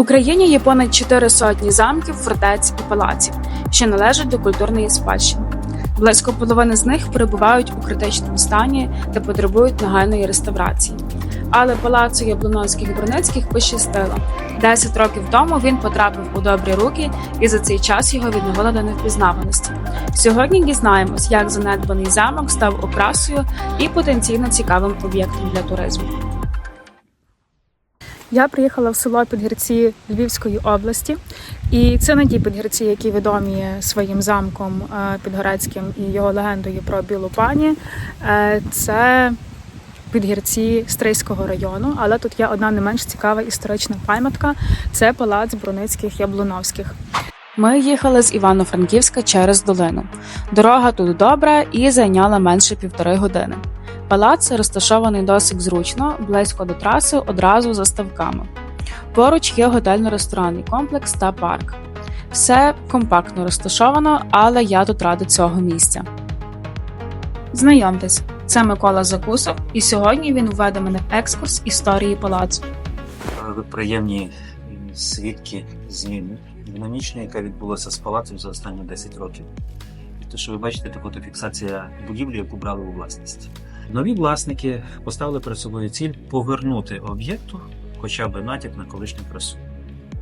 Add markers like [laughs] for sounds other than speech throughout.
Україні є понад чотири сотні замків, фортець і палаців, що належать до культурної спадщини. Близько половини з них перебувають у критичному стані та потребують негайної реставрації. Але палацу Яблоновських Броницьких пощастило. Десять років тому він потрапив у добрі руки, і за цей час його відновили до невпізнаваності. Сьогодні дізнаємось, як занедбаний замок став окрасою і потенційно цікавим об'єктом для туризму. Я приїхала в село Підгірці Львівської області, і це не ті підгірці, які відомі своїм замком е, Підгорецьким і його легендою про білу пані. Е, Це підгірці Стрийського району, але тут є одна не менш цікава історична пам'ятка це палац Бруницьких Яблуновських. Ми їхали з Івано-Франківська через долину. Дорога тут добра і зайняла менше півтори години. Палац розташований досить зручно, близько до траси, одразу за ставками. Поруч є готельно-ресторанний комплекс та парк. Все компактно розташовано, але я тут рада цього місця. Знайомтесь, це Микола Закусов, і сьогодні він введе мене в екскурс історії палацу. Ви приємні свідки зміни динамічної, яка відбулася з палацем за останні 10 років. Те, що ви бачите, так от фіксація будівлі, яку брали у власність. Нові власники поставили перед собою ціль повернути об'єкту хоча б натяк на колишню красу.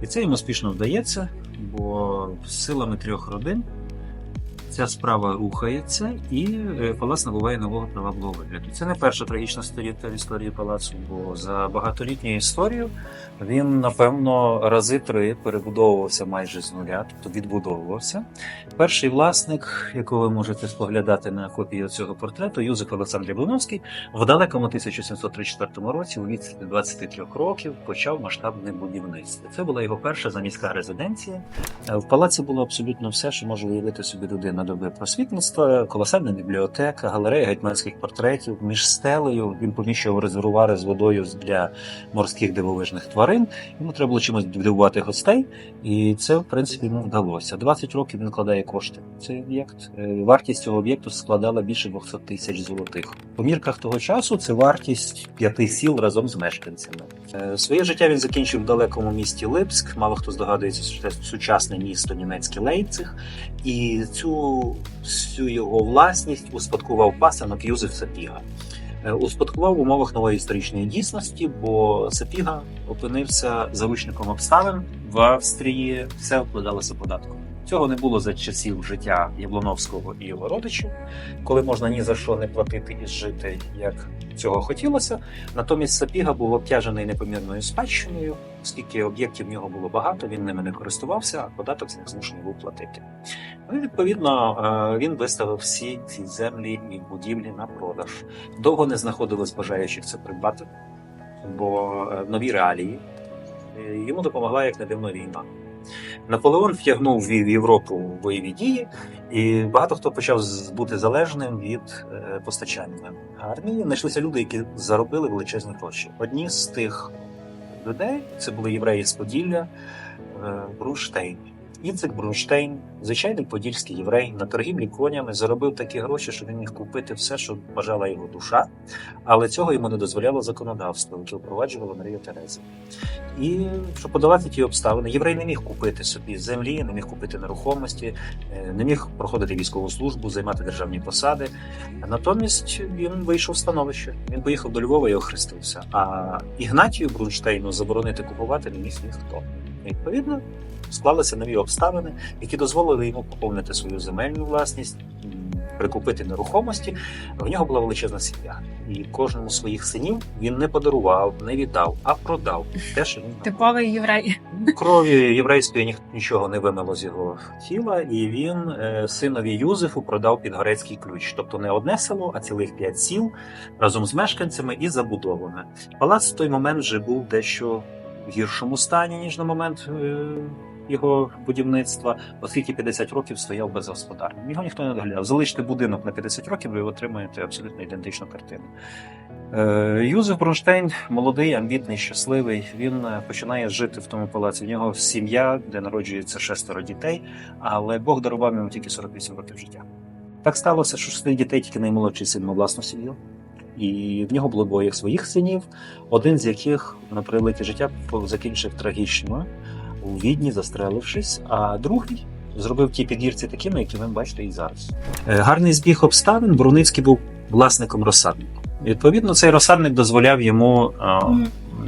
І це їм успішно вдається, бо силами трьох родин ця справа рухається і е, палац набуває нового привабливого вигляду. Це не перша трагічна сторінка в історії палацу, бо за багатолітню історію він, напевно, рази три перебудовувався майже з нуля, тобто відбудовувався. Перший власник, якого ви можете споглядати на копії цього портрету, Юзеф Олександр Яблоновський, в далекому 1734 році, у віці 23 років, почав масштабне будівництво. Це була його перша заміська резиденція. Е, В палаці було абсолютно все, що може уявити собі людина доби просвітництва, колосальна бібліотека, галерея гетьманських портретів. Між стелею він поміщував резервуари з водою для морських дивовижних тварин. Йому треба було чимось дивувати гостей, і це, в принципі, йому вдалося. 20 років він вкладає кошти. Цей об'єкт. Е, Вартість цього об'єкту складала більше 200 тисяч золотих. По мірках того часу це вартість п'яти сіл разом з мешканцями. Е, Своє життя він закінчив в далекому місті Липськ. Мало хто здогадується, що це сучасне місто німецьке Лейпциг. І цю всю його власність успадкував пасанок Юзеф Сапіга. Е, Успадкував в умовах нової історичної дійсності, бо Сапіга опинився заручником обставин в Австрії, все вкладалося податком. Цього не було за часів життя Яблоновського і його родичів, коли можна ні за що не платити і жити, як цього хотілося. Натомість Сапіга був обтяжений непомірною спадщиною, оскільки об'єктів в нього було багато, він ними не користувався, а податок з них змушений був платити. Ну і відповідно е, він виставив всі ці землі і будівлі на продаж. Довго не знаходилось бажаючих це придбати, бо е, нові реалії Е, йому допомогла як не дивно війна. Наполеон втягнув в Європу бойові дії, і багато хто почав бути залежним від е, постачання армії. Знайшлися люди, які заробили величезні гроші. Одні з тих людей це були євреї з Поділля, е, Іцек Брунштейн, звичайний подільський єврей, на торгівлі конями заробив такі гроші, що він міг купити все, що бажала його душа, але цього йому не дозволяло законодавство, яке впроваджувала Марія Тереза. І щоб подавати ті обставини, єврей не міг купити собі землі, не міг купити нерухомості, е, не міг проходити військову службу, займати державні посади. Натомість він вийшов в становище. Він поїхав до Львова і охрестився. А Ігнатію Брунштейну заборонити купувати не міг ніхто. Відповідно, склалися нові обставини, які дозволили йому поповнити свою земельну власність, прикупити нерухомості. В нього була величезна сім'я, і кожному з своїх синів він не подарував, не віддав, а продав те, що він. Типовий єврей. Крові єврейської ніх- нічого не вимило з його тіла, і він е, синові Юзефу продав підгорецький ключ. Тобто не одне село, а цілих п'ять сіл разом з мешканцями і забудоване. Палац в той момент вже був дещо гіршому стані, ніж на момент е, його будівництва, оскільки 50 років стояв без безгосподарним. Його ніхто не доглядав. Залиште будинок на 50 років, ви отримаєте абсолютно ідентичну картину. Е, Юзеф Бронштейн молодий, амбітний, щасливий. Він е, починає жити в тому палаці. В нього сім'я, де народжується шестеро дітей, але Бог дарував йому тільки 48 років життя. Так сталося, що тих дітей тільки наймолодший син мав власну сім'ю. І в нього було двоє своїх синів, один з яких на прилеті життя закінчив трагічно, у Відні, застрелившись, а другий зробив ті підгірці такими, які ви бачите і зараз. Е, Гарний збіг обставин. Бруницький був власником розсаднику. Відповідно, цей розсадник дозволяв йому, е,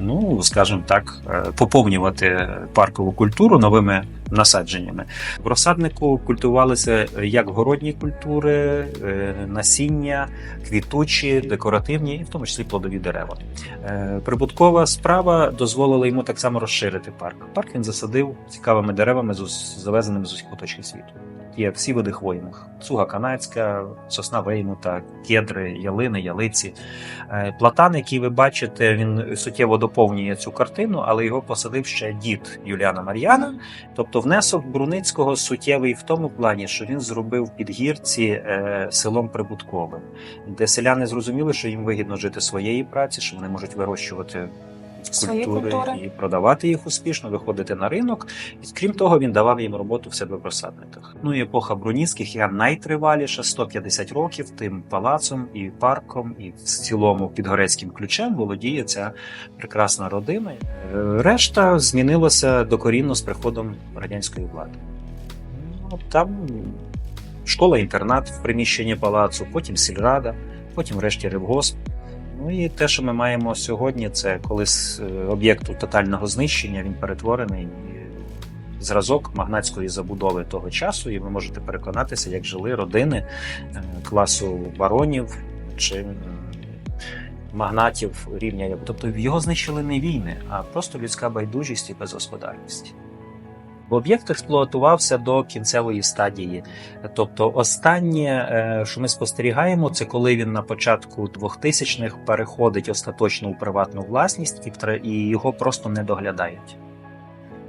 ну скажімо так, е, поповнювати паркову культуру новими насадженнями. В розсаднику культувалися як городні культури, е, насіння, квітучі, декоративні, і в тому числі плодові дерева. Е, Прибуткова справа дозволила йому так само розширити парк. Парк він засадив цікавими деревами, з завезеними з усіх куточків світу. Є всі види хвойних: цуга канадська, сосна веймута, кедри, ялини, ялиці. Е, Платан, який ви бачите, він суттєво доповнює цю картину, але його посадив ще дід Юліана Мар'яна. Тобто внесок Бруницького суттєвий в тому плані, що він зробив підгірці е, селом прибутковим, де селяни зрозуміли, що їм вигідно жити своєї праці, що вони можуть вирощувати Свої культури культури. і продавати їх успішно, виходити на ринок. І крім того, він давав їм роботу в себе в розсадниках. Ну і епоха Бруніцьких є найтриваліша 150 років. Тим палацом і парком, і в цілому підгорецьким ключем володіє ця прекрасна родина. Е, Решта змінилося докорінно з приходом радянської влади. Ну, Там школа-інтернат в приміщенні палацу, потім сільрада, потім врешті ревгосп. Ну і те, що ми маємо сьогодні, це коли з е, об'єкту тотального знищення він перетворений зразок магнатської забудови того часу, і ви можете переконатися, як жили родини е, класу баронів чи магнатів рівня. Тобто його знищили не війни, а просто людська байдужість і безгосподарність. Об'єкт експлуатувався до кінцевої стадії. Тобто, останнє, е, що ми спостерігаємо, це коли він на початку 2000-х переходить остаточно у приватну власність і його просто не доглядають.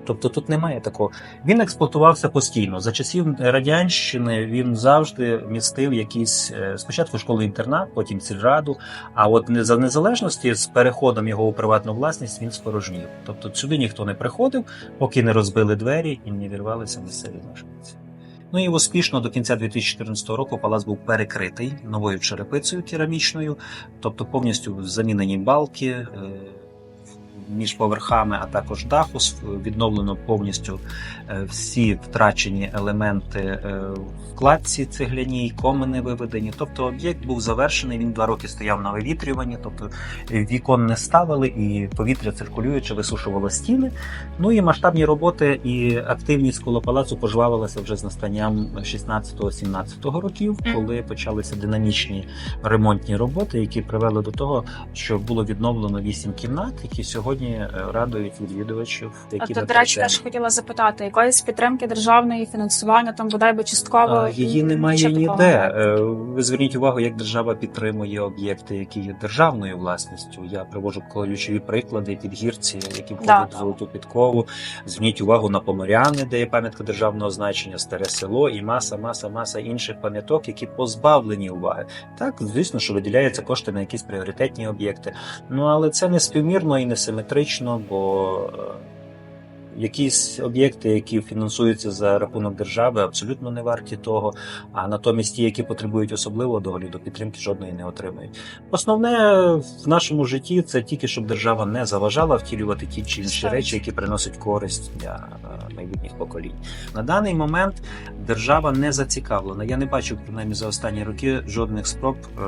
Тобто тут немає такого. Він експлуатувався постійно. За часів радянщини він завжди містив якісь е, спочатку школу-інтернат, потім сільраду. А от не- за незалежності з переходом його у приватну власність він спорожнів. Тобто сюди ніхто не приходив, поки не розбили двері і не вірвалися місцеві мешканці. Ну і успішно до кінця 2014 року палац був перекритий новою черепицею керамічною, тобто повністю замінені балки. Між поверхами, а також даху відновлено повністю е, всі втрачені елементи е, в кладці цегляній, комини виведені. Тобто об'єкт був завершений. Він два роки стояв на вивітрюванні, тобто вікон не ставили, і повітря циркулюючи висушувало стіни. Ну і масштабні роботи і активність коло палацу пожвавилася вже з настанням 16-17 років, коли почалися динамічні ремонтні роботи, які привели до того, що було відновлено вісім кімнат, які сьогодні е, радують відвідувачів. Які От, до речі, теж хотіла запитати, якоїсь підтримки державної фінансування, там бодай би частково А, Її немає ніде. Е, Ви зверніть увагу, як держава підтримує об'єкти, які є державною власністю. Я привожу ключові приклади підгірці, які входять Да. в золоту підкову. Зверніть увагу на Поморяни, де є пам'ятка державного значення, старе село і маса, маса, маса інших пам'яток, які позбавлені уваги. Так, звісно, що виділяються кошти на якісь пріоритетні об'єкти. Ну але це не співмірно і не симетрично, бо. Якісь об'єкти, які фінансуються за рахунок держави, абсолютно не варті того. А натомість ті, які потребують особливого догляду, підтримки жодної не отримують. Основне в нашому житті це тільки щоб держава не заважала втілювати ті чи інші речі, які приносять користь для е, майбутніх поколінь. На даний момент держава не зацікавлена. Я не бачу принаймні за останні роки жодних спроб е,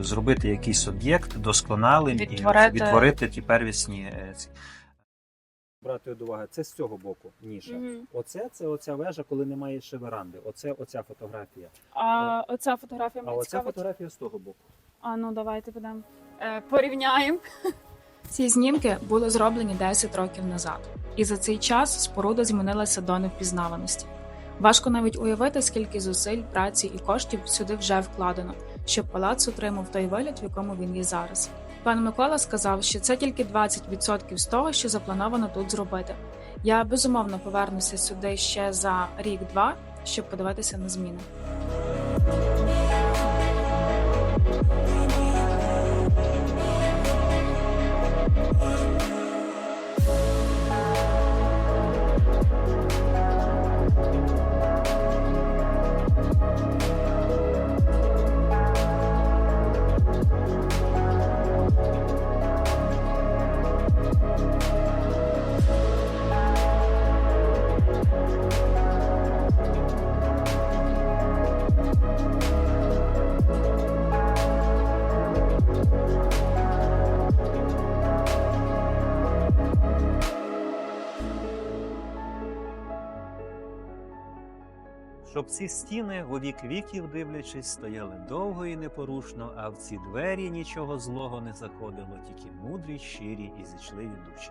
зробити якийсь об'єкт досконалим Відтворити. і відтворити ті первісні. е, ці. Брати до уваги, це з цього боку ніша. Мгм. Оце це оця вежа, коли немає ще веранди. Оце оця фотографія. А оця фотографія А мене оця цікавить. фотографія з того боку. А ну давайте будемо е, порівняємо. [laughs] Ці знімки були зроблені 10 років назад, і за цей час споруда змінилася до невпізнаваності. Важко навіть уявити, скільки зусиль, праці і коштів сюди вже вкладено, щоб палац отримав той вигляд, в якому він є зараз. Пан Микола сказав, що це тільки 20% з того, що заплановано тут зробити. Я безумовно повернуся сюди ще за рік-два, щоб подивитися на зміни. Щоб ці стіни у вік віків дивлячись, стояли довго і непорушно, а в ці двері нічого злого не заходило, тільки мудрі, щирі і зічливі душі.